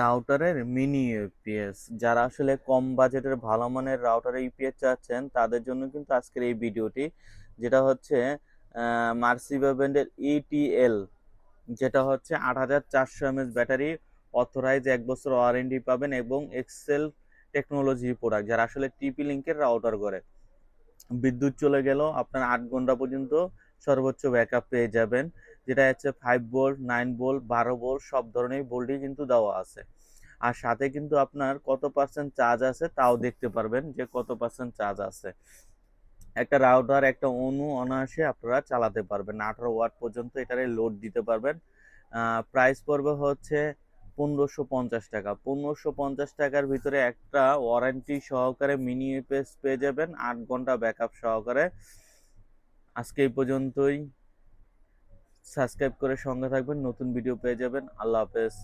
রাউটারের mini UPS যারা আসলে কম বাজেটের ভালো মানের রাউটারের ইউপিএস চাচ্ছেন, তাদের জন্য কিন্তু আজকের এই ভিডিওটি, যেটা হচ্ছে মার্সিভা ব্র্যান্ডের ইটিএল যেটা হচ্ছে আট হাজার চারশো এমএস ব্যাটারি অথরাইজ এক বছর ওয়ারেন্টি পাবেন এবং এক্সেল টেকনোলজি প্রোডাক্ট যারা আসলে টিপি লিঙ্কের রাউটার করে। বিদ্যুৎ চলে গেলেও আপনার আট ঘণ্টা পর্যন্ত সর্বোচ্চ ব্যাকআপ পেয়ে যাবেন, যেটা হচ্ছে ফাইভ ভোল্ট নাইন ভোল্ট বারো ভোল্ট সব ধরনের ভোল্টই কিন্তু দেওয়া আছে। আর সাথে কিন্তু আপনার কত পার্সেন্ট চার্জ আছে তাও দেখতে পারবেন যে কত পার্সেন্ট চার্জ আছে। একটা রাউটার একটা অনু অনায়াসে আপনারা চালাতে পারবেন। আঠারো ওয়াট পর্যন্ত এটারে লোড দিতে পারবেন। প্রাইস পড়বে হচ্ছে পনেরোশো পঞ্চাশ টাকা। পনেরোশো পঞ্চাশ টাকার ভিতরে একটা ওয়ারেন্টি সহকারে মিনি ইউপিএস পেয়ে যাবেন, আট ঘণ্টা ব্যাকআপ সহকারে। আজকে এই পর্যন্তই। সাবস্ক্রাইব করে সঙ্গে থাকবেন নতুন ভিডিও পেয়ে যাবেন। আল্লাহ হাফেজ।